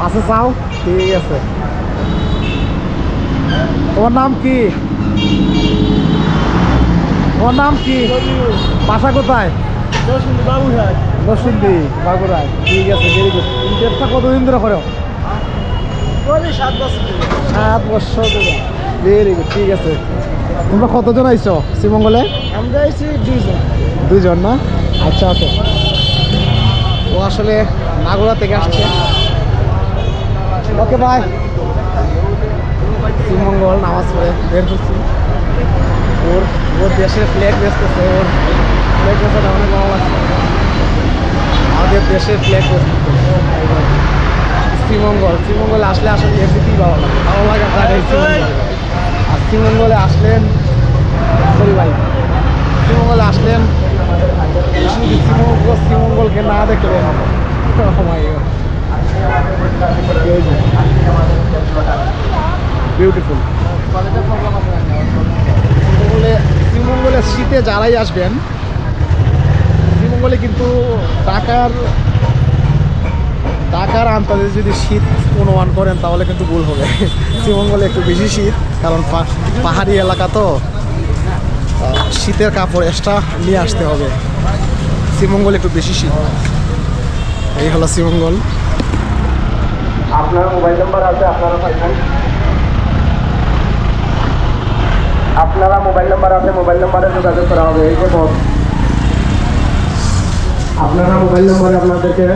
কাছে চাও? ঠিক আছে। তোমার নাম কি? তোমার নাম কি? বাসা কোথায়? বাগুড়ায় ঠিক আছে ভেরি গুড ব্যবসা কতদিন ধরে করো? সাত বছর ভেরি গুড ঠিক আছে। তোমরা কতজন আইছো? শ্রীমঙ্গলে? আমরা এসেছি দুইজন। দুজন না? আচ্ছা আচ্ছা। আসলে নাগরা থেকে আসছে। ওকে বাই শ্রীমঙ্গল, নামাজ পড়ে বের করছি ওর ওর দেশের ফ্ল্যাগ বেচতেছে, ওর ফ্ল্যাগ বেচাটা অনেক ভালো লাগছে আমাদের দেশের ফ্ল্যাগ শ্রীমঙ্গল, শ্রীমঙ্গলে আসলে আসলে এমনিতেই ভালো লাগে ভালো শ্রীমঙ্গল। আর শ্রীমঙ্গলে আসলেন সরি ভাই শ্রীমঙ্গলে আসলেন শুধু শ্রীমঙ্গল শ্রীমঙ্গলকে না Oh my বিউটিফুল শ্রীমঙ্গলে শীতে যারাই আসবেন শ্রীমঙ্গলে কিন্তু ঢাকার ঢাকার আন্তাজে যদি শীত অনুমান করেন, তাহলে কিন্তু ভুল হবে। শ্রীমঙ্গলে একটু বেশি শীত, কারণ পাহাড়ি এলাকা তো। শীতের কাপড় এক্সট্রা নিয়ে আসতে হবে। শ্রীমঙ্গল একটু বেশি শীত। এই হলো শ্রীমঙ্গল আপনার মোবাইল নাম্বার আছে, আপনারা পাইছেন। আপনারা মোবাইল নাম্বার আছে, মোবাইল নাম্বারে যোগাযোগ করা হবে। এই যে আপনারা মোবাইল নাম্বারে আপনাদেরকে